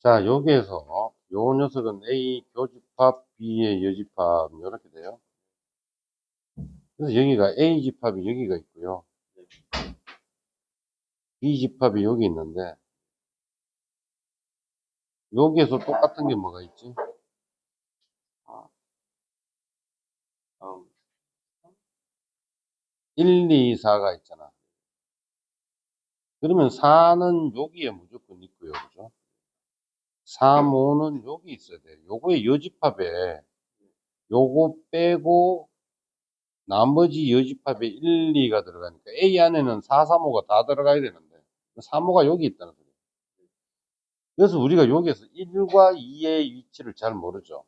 자, 여기에서 요 녀석은 A 교집합, B의 여집합 이렇게 돼요. 그래서 여기가 A 집합이 여기가 있고요. B 집합이 여기 있는데 여기에서 똑같은 게 뭐가 있지? 다음 1, 2, 4가 있잖아. 그러면 4는 여기에 무조건 있고요. 그죠? 3, 5는 여기 있어야 돼. 요거의 여집합에 요거 빼고 나머지 여집합에 1, 2가 들어가니까 A 안에는 4, 3, 5가 다 들어가야 되는데 3, 5가 여기 있다는 소리예요. 그래서 우리가 여기에서 1과 2의 위치를 잘 모르죠.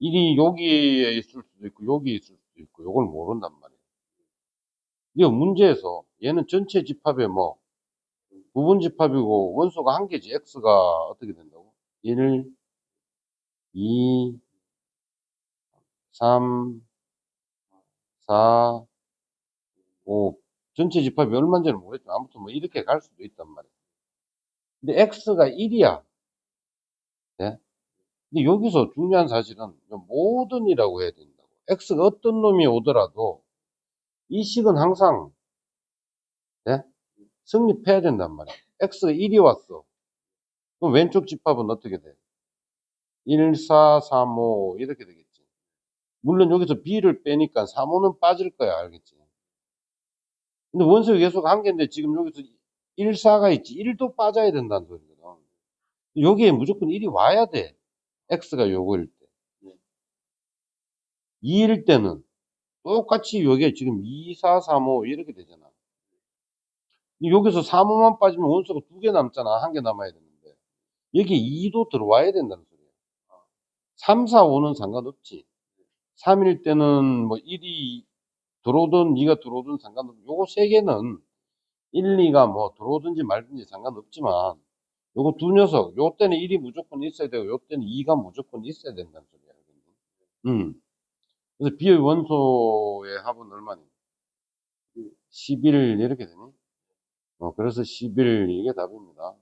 1이 여기에 있을 수도 있고 여기 있을 수도 있고 요걸 모른단 말이에요. 이 문제에서 얘는 전체 집합에 뭐 부분 집합이고 원소가 한 개지 x가 어떻게 된다고? 1, 2, 3, 4, 5 전체 집합이 얼마인지는 모르겠지만 아무튼 뭐 이렇게 갈 수도 있단 말이에요. 근데 x가 1이야. 네? 근데 여기서 중요한 사실은 모든이라고 해야 된다고. x가 어떤 놈이 오더라도 이 식은 항상 네? 성립해야 된단 말이야. x가 1이 왔어. 그럼 왼쪽 집합은 어떻게 돼? 1, 4, 3, 5 이렇게 되겠지. 물론 여기서 b를 빼니까 3, 5는 빠질 거야. 알겠지? 근데 원소가 계속 한 개인데 지금 여기서 1, 4가 있지. 1도 빠져야 된다는 소리거든. 여기에 무조건 1이 와야 돼. x가 요거일 때. 2일 때는 똑같이 여기에 지금 2, 4, 3, 5 이렇게 되잖아. 여기서 3, 5만 빠지면 원소가 두 개 남잖아. 한 개 남아야 되는데. 여기에 2도 들어와야 된다는 소리야. 3, 4, 5는 상관없지. 3일 때는 뭐 1이 들어오든 2가 들어오든 상관없고 요거 세 개는 1, 2가 뭐 들어오든지 말든지 상관없지만 요거 두 녀석 요 때는 1이 무조건 있어야 되고 요 때는 2가 무조건 있어야 된다는 소리야. 음. 그래서 B의 원소의 합은 얼마니? 11 이렇게 되니? 어, 그래서 11 이게 답입니다.